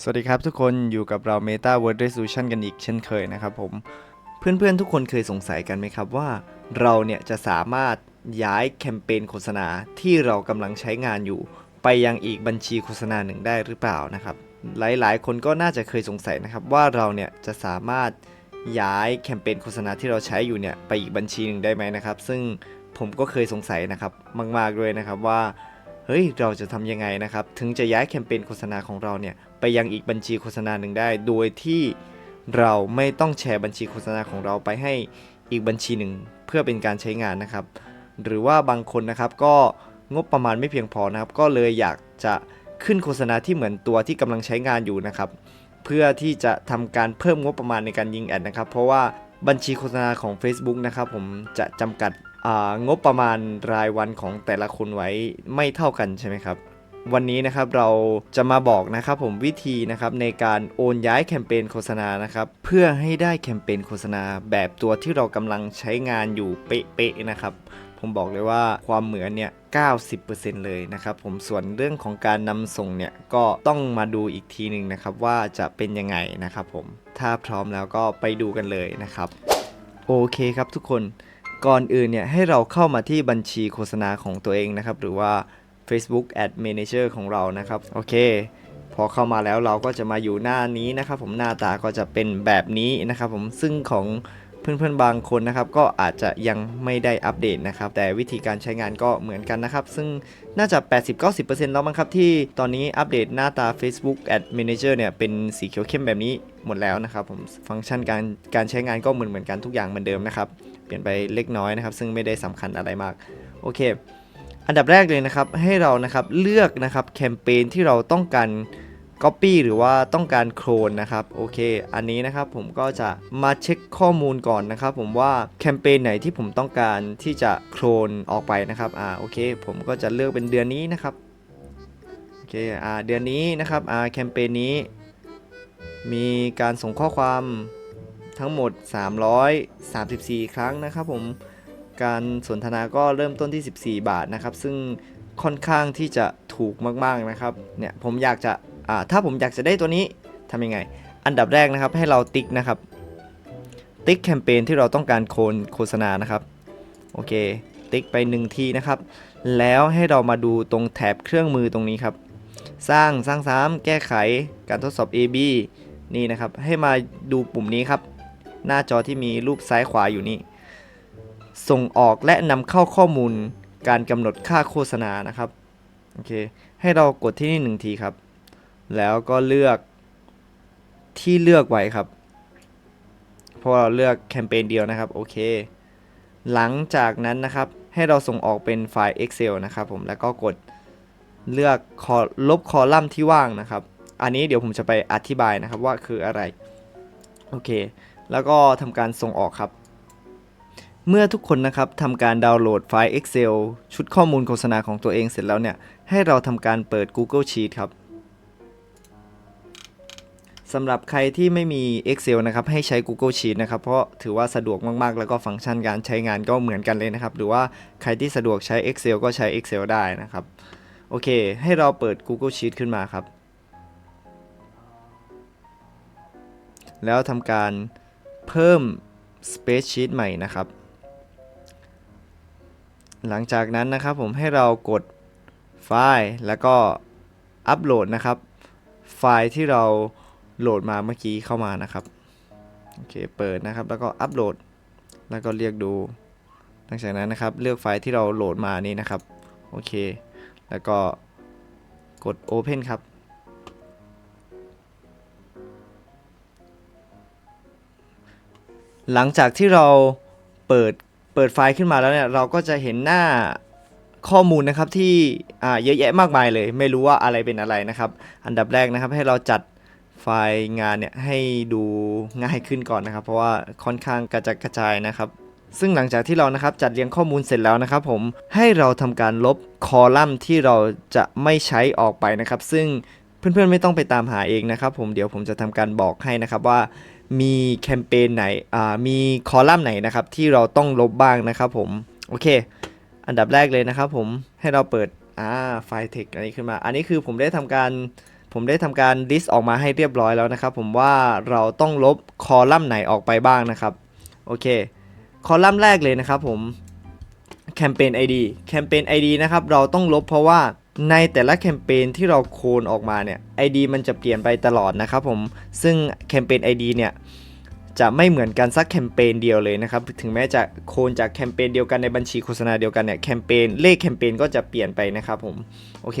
สวัสดีครับทุกคนอยู่กับเรา Meta Word Resolution กันอีกเช่นเคยนะครับผม เพื่อนๆ ทุกคนเคยสงสัยกันไหมครับว่า เราเนี่ยจะสามารถย้ายแคมเปญโฆษณาที่เรากำลังใช้งานอยู่ ไปยังอีกบัญชีโฆษณาหนึ่งได้หรือเปล่านะครับ หลายๆ คนก็น่าจะเคยสงสัยนะครับว่าเราเนี่ยจะสามารถย้ายแคมเปญโฆษณาที่เราใช้อยู่เนี่ยไปอีกบัญชีหนึ่งได้ไหมนะครับ ซึ่งผมก็เคยสงสัยนะครับมาก ๆด้วยนะครับว่า เฮ้ย เราจะทำยังไงนะครับ ถึงจะย้ายแคมเปญโฆษณาของเราเนี่ย ไปยังอีกบัญชีโฆษณาหนึ่งได้ โดยที่เราไม่ต้องแชร์บัญชีโฆษณาของเราไปให้อีกบัญชีหนึ่ง เพื่อเป็นการใช้งานนะครับ หรือว่าบางคนนะครับก็งบประมาณไม่เพียงพอนะครับ ก็เลยอยากจะขึ้นโฆษณาที่เหมือนตัวที่กำลังใช้งานอยู่นะครับ เพื่อที่จะทำการเพิ่มงบประมาณในการยิงแอดนะครับ เพราะว่า บัญชีโฆษณาของ Facebook นะครับผมจะจำกัดงบประมาณรายวันของแต่ละคนไว้ไม่เท่ากันใช่ไหมครับวันนี้นะครับเราจะมาบอกนะครับผมวิธีนะครับในการโอนย้ายแคมเปญโฆษณานะครับเพื่อให้ได้แคมเปญโฆษณาแบบตัวที่เรากำลังใช้งานอยู่เป๊ะๆนะครับผมบอกเลยว่าความเหมือนเนี่ย 90%เลยนะครับผมส่วนเรื่องของการนำส่งเนี่ยก็ต้องมาดูอีกทีหนึ่งนะครับว่าจะเป็นยังไงนะครับผมถ้าพร้อมแล้วก็ไปดูกันเลยนะครับโอเคครับทุกคนก่อนอื่นเนี่ยให้เราเข้ามาที่บัญชีโฆษณาของตัวเองนะครับหรือว่า Facebook Ad Manager ของเรานะครับโอเค พอเข้ามาแล้วเราก็จะมาอยู่หน้านี้นะครับผมหน้าตาก็จะเป็นแบบนี้นะครับผมซึ่งของ เพื่อนๆบางคนนะครับก็อาจจะยังไม่ได้อัปเดตนะครับแต่วิธีการใช้งานก็เหมือนกันนะครับ ซึ่งน่าจะ 80-90%แล้วมั้งครับที่ตอนนี้อัปเดตหน้าตา Facebook Ad Manager เนี่ยเป็นสีเขียวเข้มแบบนี้หมดแล้วนะครับผมฟังก์ชันการการใช้งานก็เหมือนเหมือนกันทุกอย่างเหมือนเดิมนะครับเปลี่ยนไปเล็กน้อยนะครับ ซึ่งไม่ได้สำคัญอะไรมากโอเค อันดับแรกเลยนะครับให้เรานะครับเลือกนะครับแคมเปญที่เราต้องการ Copy หรือว่าต้องการโคลนนะครับโอเค อันนี้นะครับผมก็จะมาเช็คข้อมูลก่อนนะครับ ผมว่าแคมเปญไหนที่ผมต้องการที่จะโคลนออกไปนะครับอ่าโอเค ผมก็จะเลือกเป็นเดือนนี้นะครับโอเคอ่าเดือนนี้นะครับอ่าแคมเปญนี้ มีการส่งข้อความทั้งหมด 334 ครั้งนะครับผมการสนทนาก็เริ่มต้นที่ 14 บาทนะครับ ซึ่งค่อนข้างที่จะถูกมาก ๆ นะครับ เนี่ย ผมอยากจะ ถ้าผมอยากจะได้ตัวนี้ทำยังไง อันดับแรกนะครับให้เราติ๊กนะครับ ติ๊กแคมเปญที่เราต้องการโคนโฆษณานะครับ โอเค ติ๊กไป1ทีนะครับ แล้วให้เรามาดูตรงแถบเครื่องมือตรงนี้ครับ สร้างสร้างซ้ำแก้ไขการทดสอบ AB นี่นะครับ ให้มาดูปุ่มนี้ครับ หน้าจอที่มีรูปซ้ายขวาอยู่นี่ส่งออกและนำเข้าข้อมูลการกำหนดค่าโฆษณานะครับ โอเค ให้เรากดที่นี่หนึ่งทีครับ แล้วก็เลือกที่เลือกไว้ครับเพราะเราเลือกแคมเปญเดียวนะครับโอเค หลังจากนั้นนะครับให้เราส่งออกเป็นไฟล์ Excel นะครับผมแล้วก็กดเลือกอลบคอลัมน์ที่ว่างนะครับ อันนี้เดี๋ยวผมจะไปอธิบายนะครับว่าคืออะไร โอเค แล้วก็ทำการส่งออกครับ เมื่อทุกคนนะครับทำการดาวน์โหลดไฟล์ Excel ชุดข้อมูลโฆษณาของตัวเองเสร็จแล้วเนี่ย ให้เราทำการเปิด Google Sheet ครับ สำหรับใครที่ไม่มี Excel นะครับให้ใช้ Google Sheet นะครับเพราะถือว่าสะดวกมากๆ แล้วก็ฟังก์ชันการใช้งานก็เหมือนกันเลยนะครับ หรือว่าใครที่สะดวกใช้ Excel ก็ใช้ Excel ได้นะครับ โอเค ให้เราเปิด Google Sheet ขึ้นมาครับ แล้วทำการเพิ่ม Space Sheet ใหม่นะครับ หลังจากนั้นนะครับผมให้เรากดไฟล์แล้วก็อัปโหลดนะครับ ไฟล์ที่เรา โหลดมาเมื่อกี้เข้ามานะครับ โอเค เปิดนะครับ แล้วก็อัปโหลด แล้วก็เรียกดู หลังจากนั้นนะครับ เลือกไฟล์ที่เราโหลดมานี้นะครับ โอเค แล้วก็กด Open ครับ หลังจากที่เราเปิด เปิดไฟล์ขึ้นมาแล้วเนี่ย เราก็จะเห็นหน้าข้อมูลนะครับที่อ่าเยอะแยะมากมายเลย ไม่รู้ว่าอะไรเป็นอะไรนะครับ อันดับแรกนะครับให้เราจัด ไฟล์งานเนี่ยให้ดูง่ายขึ้นก่อนนะครับ เพราะว่าค่อนข้างกระจัดกระจายนะครับ ซึ่งหลังจากที่เรานะครับจัดเรียงข้อมูลเสร็จแล้วนะครับ ผมให้เราทำการลบคอลัมน์ที่เราจะไม่ใช้ออกไปนะครับ ซึ่งเพื่อนๆไม่ต้องไปตามหาเองนะครับ ผมเดี๋ยวผมจะทำการบอกให้นะครับว่ามีแคมเปญไหนอ่ามีคอลัมน์ไหนนะครับ ที่เราต้องลบบ้างนะครับ ผมโอเค อันดับแรกเลยนะครับ ผมให้เราเปิดอ่าไฟล์ text อันนี้ขึ้นมา อันนี้คือผมได้ทำการ ผมได้ทำการ list ออกมาให้เรียบร้อยแล้วนะครับ ผมว่าเราต้องลบคอลัมน์ไหนออกไปบ้างนะครับ โอเค คอลัมน์แรกเลยนะครับผมแคมเปญ ID แคมเปญ ID นะครับเราต้องลบเพราะว่าในแต่ละแคมเปญที่เราโคลนออกมาเนี่ย ID มันจะเปลี่ยนไปตลอดนะครับผมซึ่งแคมเปญ ID เนี่ยจะไม่เหมือนกันสักแคมเปญเดียวเลยนะครับ ถึงแม้จะโคลนจากแคมเปญเดียวกันในบัญชีโฆษณาเดียวกันเนี่ยแคมเปญเลขแคมเปญก็จะเปลี่ยนไปนะครับผมโอเค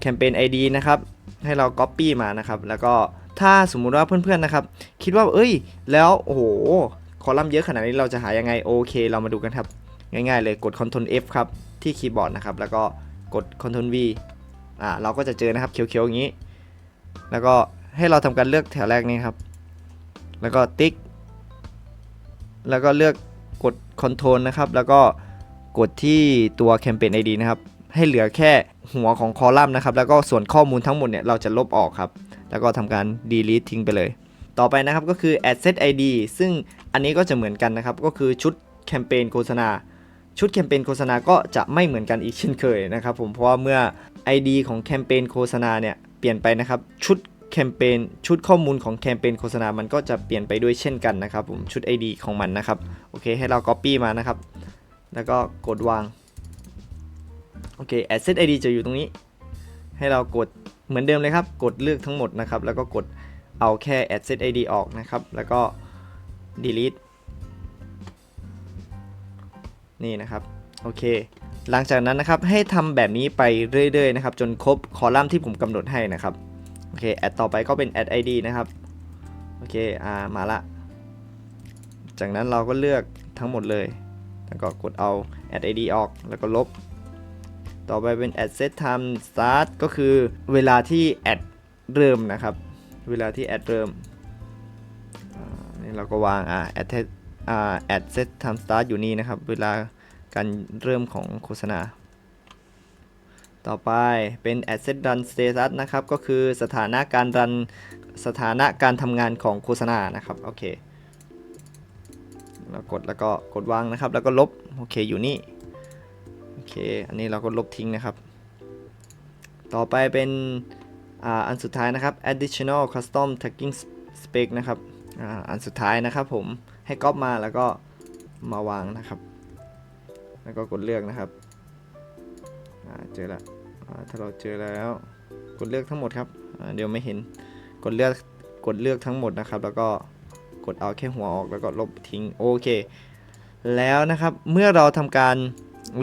แคมเปญ ID นะครับ ให้เรา Copy มานะครับ แล้วก็ถ้าสมมุติว่าเพื่อนๆนะครับ คิดว่าเอ้ย แล้วโอ้โหคอลัมน์เยอะขนาดนี้เราจะหายังไงโอเค เรามาดูกันครับ ง่ายๆเลยกด Ctrl F ครับที่คีย์บอร์ดนะครับ แล้วก็กด Ctrl V อ่าเราก็จะเจอนะครับเขียวๆอย่างนี้ แล้วก็ให้เราทำการเลือกแถวแรกนี้ครับ แล้วก็ติ๊ก แล้วก็เลือกกด Ctrl นะครับ แล้วก็กดที่ตัว Campaign ID นะครับ ให้เหลือแค่หัวของคอลัมน์นะครับ แล้วก็ส่วนข้อมูลทั้งหมดเนี่ยเราจะลบออกครับ แล้วก็ทำการ delete ทิ้งไปเลย ต่อไปนะครับก็คือ Asset ID ซึ่งอันนี้ก็จะเหมือนกันนะครับ ก็คือชุดแคมเปญโฆษณา ชุดแคมเปญโฆษณาก็จะไม่เหมือนกันอีกเช่นเคยนะครับผม เพราะว่าเมื่อ ID ของแคมเปญโฆษณาเนี่ยเปลี่ยนไปนะครับ ชุดแคมเปญชุดข้อมูลของแคมเปญโฆษณา มันก็จะเปลี่ยนไปด้วยเช่นกันนะครับผม ชุด ID ของมันนะครับ โอเค ให้เรา Copy มานะครับ แล้วก็กดวาง โอเค Asset ID จะอยู่ตรงนี้ ให้เรากดเหมือนเดิมเลยครับ กดเลือกทั้งหมดนะครับ แล้วก็กดเอาแค่ Asset ID ออกนะครับ แล้วก็ delete นี่นะครับ โอเค หลังจากนั้นนะครับ ให้ทำแบบนี้ไปเรื่อยๆนะครับ จนครบคอลัมน์ที่ผมกำหนดให้นะครับ โอเค แอดต่อไปก็เป็น add id นะครับ โอเค อ่า มาละ จากนั้นเราก็เลือกทั้งหมดเลย แล้วก็กดเอา add id ออก แล้วก็ลบ ต่อไปเป็น add set time start ก็คือเวลาที่ add เริ่มนะครับ เวลาที่ add เริ่มนี่เราก็วางอ่า add set อ่า add set time start อยู่นี่นะครับ เวลาการเริ่มของโฆษณา ต่อไปเป็น asset run status นะครับ ก็คือสถานะการรันสถานะการทำงานของโฆษณานะครับโอเคเรากดแล้วก็กดวางนะครับ แล้วก็ลบโอเคอยู่นี่ เค อันนี้เราก็ลบทิ้งนะครับ ต่อไปเป็นออันสุดท้ายนะครับ additional custom tagging spec นะครับออันสุดท้ายนะครับผมให้ก๊อปมาแล้วก็มาวางนะครับ แล้วก็กดเลือกนะครับเจอละถ้าเราเจอแล้วกดเลือกทั้งหมดครับเดี๋ยวไม่เห็นกดเลือกกดเลือกทั้งหมดนะครับ แล้วก็กดเอาแค่หัวออกแล้วก็ลบทิ้งโอเค แล้วนะครับเมื่อเราทำการ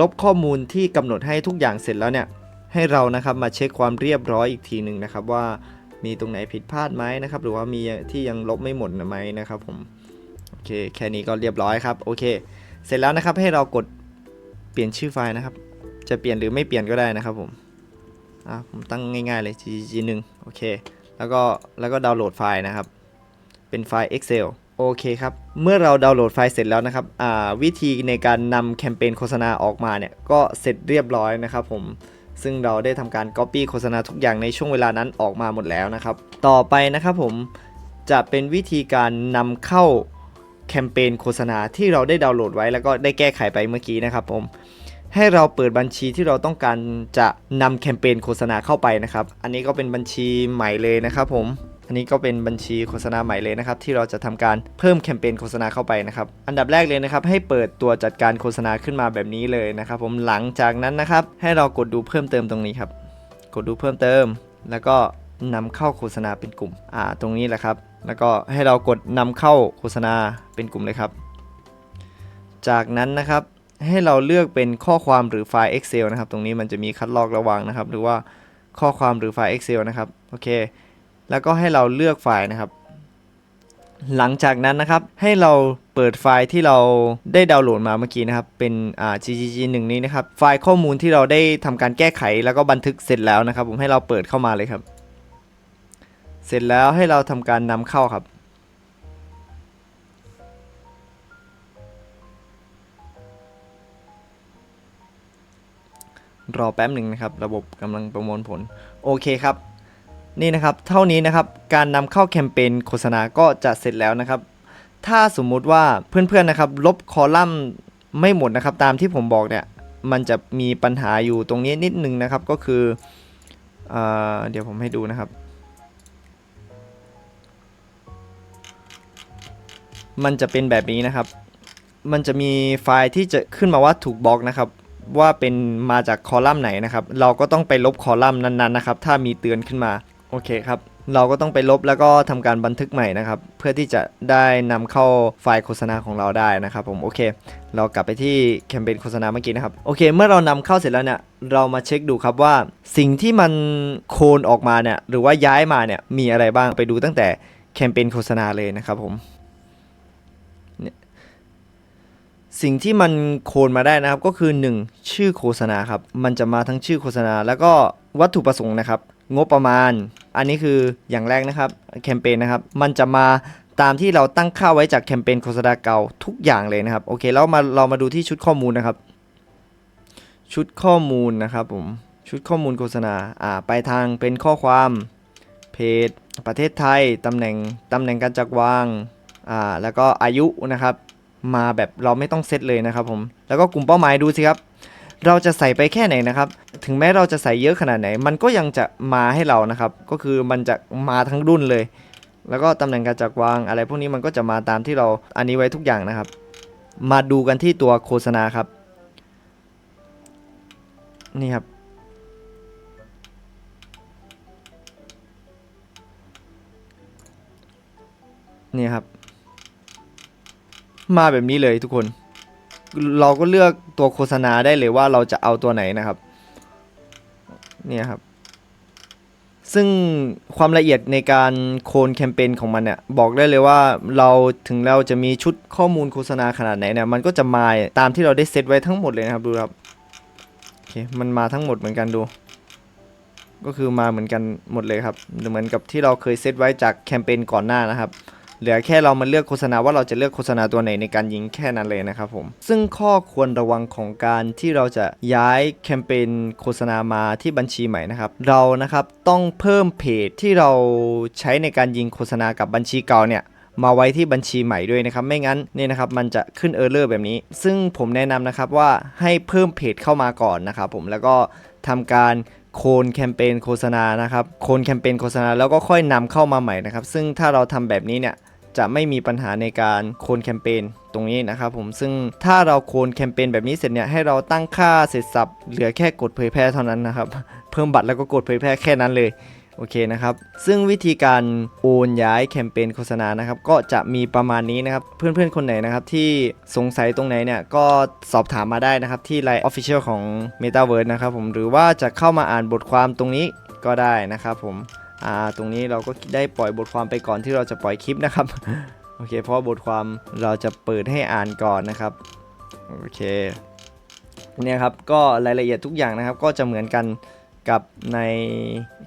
ลบข้อมูลที่กำหนดให้ทุกอย่างเสร็จแล้วเนี่ยให้เรานะครับมาเช็คความเรียบร้อยอีกทีหนึ่งนะครับว่ามีตรงไหนผิดพลาดไหมนะครับหรือว่ามีที่ยังลบไม่หมดไหมนะครับผมโอเคแค่นี้ก็เรียบร้อยครับโอเค เสร็จแล้วนะครับให้เรากดเปลี่ยนชื่อไฟล์นะครับ จะเปลี่ยนหรือไม่เปลี่ยนก็ได้นะครับผมอะผมตั้งง่ายๆเลย gg1 โอเคแล้วก็แล้วก็ดาวน์โหลดไฟล์นะครับ เป็นไฟล์ Excel โอเคครับ เมื่อเราดาวน์โหลดไฟล์เสร็จแล้วนะครับวิธีในการนำแคมเปญโฆษณาออกมาเนี่ยก็เสร็จเรียบร้อยนะครับผมซึ่งเราได้ทำการ Copy โฆษณาทุกอย่างในช่วงเวลานั้นออกมาหมดแล้วนะครับ ต่อไปนะครับผมจะเป็นวิธีการนำเข้าแคมเปญโฆษณาที่เราได้ดาวน์โหลดไว้แล้วก็ได้แก้ไขไปเมื่อกี้นะครับผมให้เราเปิดบัญชีที่เราต้องการจะนำแคมเปญโฆษณาเข้าไปนะครับ อันนี้ก็เป็นบัญชีใหม่เลยนะครับผม อันนี้ก็เป็นบัญชีโฆษณาใหม่เลยนะครับที่เราจะทำการเพิ่มแคมเปญโฆษณาเข้าไปนะครับอันดับแรกเลยนะครับให้เปิดตัวจัดการโฆษณาขึ้นมาแบบนี้เลยนะครับผมหลังจากนั้นนะครับให้เรากดดูเพิ่มเติมตรงนี้ครับกดดูเพิ่มเติม แล้วก็นำเข้าโฆษณาเป็นกลุ่มอ่าตรงนี้แหละครับ แล้วก็ให้เรากดนำเข้าโฆษณาเป็นกลุ่มเลยครับ จากนั้นนะครับให้เราเลือกเป็นข้อความหรือไฟล์ Excel นะครับ ตรงนี้มันจะมีคัดลอกระวังนะครับ หรือว่าข้อความหรือไฟล์ Excel นะครับ โอเค แล้วก็ให้เราเลือกไฟล์นะครับ หลังจากนั้นนะครับให้เราเปิดไฟล์ที่เราได้ดาวน์โหลดมาเมื่อกี้นะครับ เป็นอ่า ggg 1นี้นะครับ ไฟล์ข้อมูลที่เราได้ทำการแก้ไขแล้วก็บันทึกเสร็จแล้วนะครับ ผมให้เราเปิดเข้ามาเลยครับ เสร็จแล้วให้เราทำการนำเข้าครับรอแป๊บหนึ่งนะครับ ระบบกำลังประมวลผล โอเคครับ นี่นะครับเท่านี้นะครับการนำเข้าแคมเปญโฆษณาก็จะเสร็จแล้วนะครับ ถ้าสมมุติว่าเพื่อนๆนะครับลบคอลัมน์ไม่หมดนะครับ ตามที่ผมบอกเนี่ยมันจะมีปัญหาอยู่ตรงนี้นิดนึงนะครับก็คือเอเดี๋ยวผมให้ดูนะครับ มันจะเป็นแบบนี้นะครับ มันจะมีไฟล์ที่จะขึ้นมาว่าถูกบล็อกนะครับว่าเป็นมาจากคอลัมน์ไหนนะครับ เราก็ต้องไปลบคอลัมน์นั้นๆนะครับ ถ้ามีเตือนขึ้นมา โอเคครับ เราก็ต้องไปลบแล้วก็ทำการบันทึกใหม่นะครับ เพื่อที่จะได้นำเข้าไฟล์โฆษณาของเราได้นะครับผมโอเค เรากลับไปที่แคมเปญโฆษณาเมื่อกี้นะครับโอเค เมื่อเรานำเข้าเสร็จแล้วเนี่ยเรามาเช็คดูครับว่าสิ่งที่มันโคลนออกมาเนี่ยหรือว่าย้ายมาเนี่ยมีอะไรบ้างไปดูตั้งแต่แคมเปญโฆษณาเลยนะครับผมสิ่งที่มันโคลนมาได้นะครับก็คือ 1 ชื่อโฆษณาครับมันจะมาทั้งชื่อโฆษณา แล้วก็วัตถุประสงค์นะครับ งบประมาณ อันนี้คืออย่างแรกนะครับแคมเปญนะครับ มันจะมาตามที่เราตั้งค่าไว้จากแคมเปญโฆษณาเก่าทุกอย่างเลยนะครับโอเคแล้วมาเรามาดูที่ชุดข้อมูลนะครับ ชุดข้อมูลนะครับผมชุดข้อมูลโฆษณาอ่าไปทางเป็นข้อความเพจประเทศไทยตำแหน่งตำแหน่งการจัดวางอ่าแล้วก็อายุนะครับ มาแบบเราไม่ต้องเซตเลยนะครับผมแล้วก็กลุ่มเป้าหมายดูสิครับ เราจะใส่ไปแค่ไหนนะครับ ถึงแม้เราจะใส่เยอะขนาดไหน มันก็ยังจะมาให้เรานะครับ ก็คือมันจะมาทั้งรุ่นเลย แล้วก็ตำแหน่งการจัดวางอะไรพวกนี้มันก็จะมาตามที่เราอันนี้ไว้ทุกอย่างนะครับ มาดูกันที่ตัวโฆษณาครับ นี่ครับนี่ครับ มาแบบนี้เลยทุกคน เราก็เลือกตัวโฆษณาได้เลยว่าเราจะเอาตัวไหนนะครับ เนี่ยครับ ซึ่งความละเอียดในการโคนแคมเปญของมันเนี่ยบอกได้เลยว่าเราถึงเราจะมีชุดข้อมูลโฆษณาขนาดไหนเนี่ยมันก็จะมาตามที่เราได้เซตไว้ทั้งหมดเลยนะครับดูครับโอเคมันมาทั้งหมดเหมือนกันดูก็คือมาเหมือนกันหมดเลยครับ เหมือนกับที่เราเคยเซตไว้จากแคมเปญก่อนหน้านะครับ เหลือแค่เรามาเลือกโฆษณาว่าเราจะเลือกโฆษณาตัวไหนในการยิงแค่นั้นเลยนะครับผมซึ่งข้อควรระวังของการที่เราจะย้ายแคมเปญโฆษณามาที่บัญชีใหม่นะครับเรานะครับต้องเพิ่มเพจที่เราใช้ในการยิงโฆษณากับบัญชีเก่าเนี่ยมาไว้ที่บัญชีใหม่ด้วยนะครับ ไม่งั้นเนี่ยนะครับมันจะขึ้นเออร์เลอร์แบบนี้ ซึ่งผมแนะนำนะครับว่าให้เพิ่มเพจเข้ามาก่อนนะครับผมแล้วก็ทำการ โคนแคมเปญโฆษณานะครับโคนแคมเปญโฆษณาแล้วก็ค่อยนำเข้ามาใหม่นะครับ ซึ่งถ้าเราทำแบบนี้เนี่ยจะไม่มีปัญหาในการโคนแคมเปญตรงนี้นะครับผมซึ่งถ้าเราโคนแคมเปญแบบนี้เสร็จเนี่ยให้เราตั้งค่าเสร็จสับเหลือแค่กดเผยแพร่เท่านั้นนะครับ เพิ่มบัตรแล้วก็กดเผยแพร่แค่นั้นเลย โอเคนะครับ ซึ่งวิธีการโอนย้ายแคมเปญโฆษณานะครับ ก็จะมีประมาณนี้นะครับ เพื่อนๆ คนไหนนะครับ ที่สงสัยตรงไหนเนี่ย ก็สอบถามมาได้นะครับ ที่ Line Official ของ Metaverse นะครับผม หรือว่าจะเข้ามาอ่านบทความตรงนี้ก็ได้นะครับผม อ่า ตรงนี้เราก็ได้ปล่อยบทความไปก่อนที่เราจะปล่อยคลิปนะครับ โอเค เพราะบทความเราจะเปิดให้อ่านก่อนนะครับ โอเค เนี่ยครับ ก็รายละเอียดทุกอย่างนะครับ ก็จะเหมือนกัน กับใน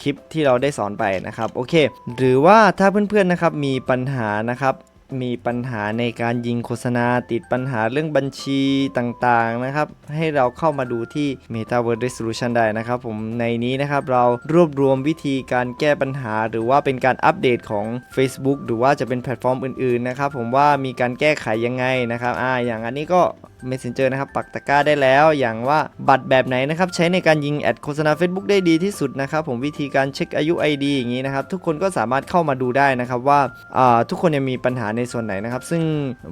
คลิปที่เราได้สอนไปนะครับโอเค หรือว่าถ้าเพื่อนๆนะครับมีปัญหานะครับมีปัญหาในการยิงโฆษณาติดปัญหาเรื่องบัญชีต่างๆนะครับ ให้เราเข้ามาดูที่ Metaverse Resolution ได้นะครับ ผมในนี้นะครับเรารวบรวมวิธีการแก้ปัญหา หรือว่าเป็นการอัปเดตของ Facebook หรือว่าจะเป็นแพลตฟอร์มอื่นๆนะครับ ผมว่ามีการแก้ไขยังไงนะครับอ่าอย่างอันนี้ก็ Messenger นะครับ ปักตะกร้าได้แล้ว อย่างว่าบัตรแบบไหนนะครับ ใช้ในการยิงแอดโฆษณา Facebook ได้ดีที่สุดนะครับ ผมวิธีการเช็คอายุ ID อย่างนี้นะครับ ทุกคนก็สามารถเข้ามาดูได้นะครับว่าอ่าทุกคนยังมีปัญหาในส่วนไหนนะครับ ซึ่ง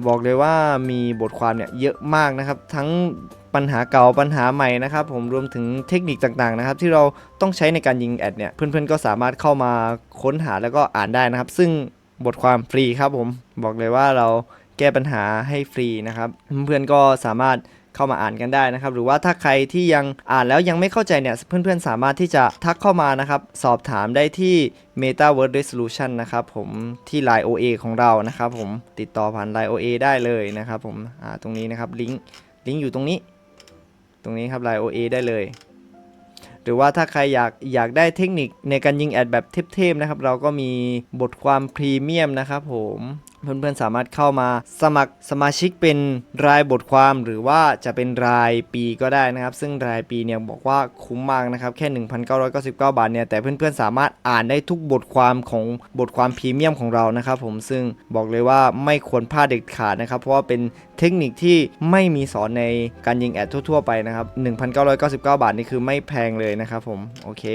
บอกเลยว่ามีบทความเนี่ยเยอะมากนะครับ ทั้งปัญหาเก่าปัญหาใหม่นะครับผมรวมถึงเทคนิคต่างๆนะครับที่เราต้องใช้ในการยิงแอดเนี่ยเพื่อนๆก็สามารถเข้ามาค้นหาแล้วก็อ่านได้นะครับ ซึ่งบทความฟรีครับผมบอกเลยว่าเรา แก้ปัญหาให้ฟรีนะครับ เพื่อนๆก็สามารถเข้ามาอ่านกันได้นะครับ หรือว่าถ้าใครที่ยังอ่านแล้วยังไม่เข้าใจเนี่ย เพื่อนๆสามารถที่จะทักเข้ามานะครับ สอบถามได้ที่ Metaverse Resolution นะครับผมที่ Line OA ของเรานะครับผมติดต่อผ่าน Line OA ได้เลยนะครับผมอ่าตรงนี้นะครับลิงก์ลิงก์อยู่ตรงนี้ ตรงนี้ครับ Line OA ได้เลย หรือว่าถ้าใครอยากอยากได้เทคนิคในการยิงแอดแบบเทพๆนะครับ เราก็มีบทความพรีเมียมนะครับผม เพื่อนๆสามารถเข้ามาสมัครสมาชิกเป็นรายบทความหรือว่าจะเป็นรายปีก็ได้นะครับ ซึ่งรายปีเนี่ยบอกว่าคุ้มมากนะครับแค่ 1,999 บาทเนี่ยแต่เพื่อนๆสามารถอ่านได้ทุกบทความของบทความพรีเมียมของเรานะครับผมซึ่งบอกเลยว่าไม่ควรพลาดเด็ดขาดนะครับ เพราะว่าเป็นเทคนิคที่ไม่มีสอนในการยิงแอดทั่วๆไปนะครับ 1,999 บาทนี่คือไม่แพงเลยนะครับผมโอเค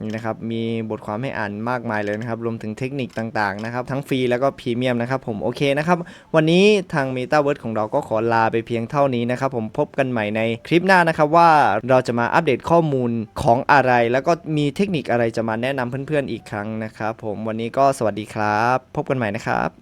นี่นะครับมีบทความให้อ่านมากมายเลยนะครับรวมถึงเทคนิคต่างๆนะครับทั้งฟรีแล้วก็พรีเมียมนะครับผมโอเคนะครับวันนี้ทาง Metaverse ของเราก็ขอลาไปเพียงเท่านี้นะครับผมพบกันใหม่ในคลิปหน้านะครับว่าเราจะมาอัปเดตข้อมูลของอะไร แล้วก็มีเทคนิคอะไรจะมาแนะนำเพื่อนๆอีกครั้งนะครับผมวันนี้ก็สวัสดีครับ พบกันใหม่นะครับ